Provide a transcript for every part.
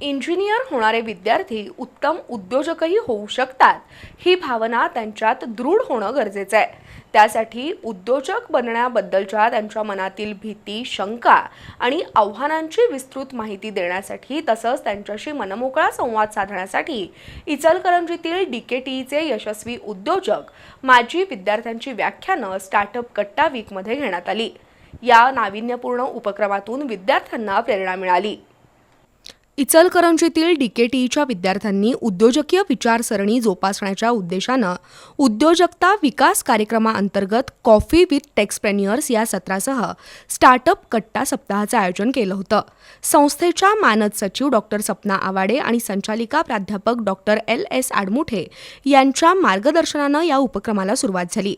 Engineer होणारे विद्यार्थी उत्तम उद्योजकही होऊ शकतात. ही भावना त्यांच्यात दृढ होणं गरजेचं आहे. त्यासाठी उद्योजक बनण्याबद्दलच्या त्यांच्या मनातील भीती शंका आणि आव्हानांची विस्तृत माहिती देण्यासाठी तसंच त्यांच्याशी मनमोकळा संवाद साधण्यासाठी इचलकरंजीतील डी के टीचे यशस्वी उद्योजक माजी विद्यार्थ्यांची व्याख्यानं स्टार्टअप कट्टा वीकमध्ये घेण्यात आली. या नाविन्यपूर्ण उपक्रमातून विद्यार्थ्यांना प्रेरणा मिळाली. इचलकरंजीतील डीकेटीईच्या विद्यार्थ्यांनी उद्योजकीय विचारसरणी जोपासण्याच्या उद्देशानं उद्योजकता विकास कार्यक्रमाअंतर्गत कॉफी विथ टेक्सप्रेन्युअर्स या सत्रासह स्टार्टअप कट्टा सप्ताहाचं आयोजन केलं होतं. संस्थेच्या मानद सचिव डॉक्टर सपना आवाडे आणि संचालिका प्राध्यापक डॉक्टर एल. एस. आडमुठे यांच्या मार्गदर्शनानं या उपक्रमाला सुरुवात झाली.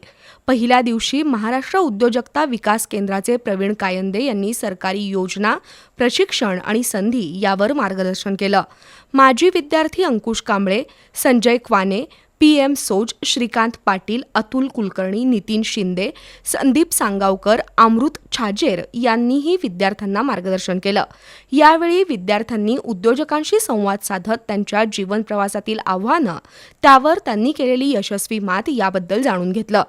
पहिल्या दिवशी महाराष्ट्र उद्योजकता विकास केंद्राचे प्रवीण कायंदे यांनी सरकारी योजना प्रशिक्षण आणि संधी यावर मार्गदर्शन केलं. माजी विद्यार्थी अंकुश कांबळे संजय क्वाने पी एम सोज श्रीकांत पाटील अतुल कुलकर्णी नितीन शिंदे संदीप सांगावकर अमृत छाजेर यांनीही विद्यार्थ्यांना मार्गदर्शन केलं. यावेळी विद्यार्थ्यांनी उद्योजकांशी संवाद साधत त्यांच्या जीवन प्रवासातील आव्हानं त्यावर त्यांनी केलेली यशस्वी मात याबद्दल जाणून घेतलं.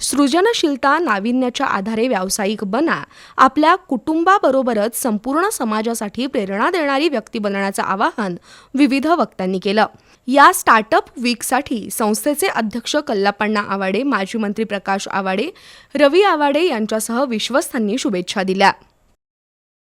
सृजनशीलता नाविन्याच्या आधारे व्यावसायिक बना आपल्या कुटुंबाबरोबरच संपूर्ण समाजासाठी प्रेरणा देणारी व्यक्ती बनण्याचं आवाहन विविध वक्त्यांनी केलं. या स्टार्टअप वीकसाठी संस्थेचे अध्यक्ष कल्लापण्णा आवाडे माजी मंत्री प्रकाश आवाडे रवी आवाडे यांच्यासह विश्वस्तांनी शुभेच्छा दिल्या.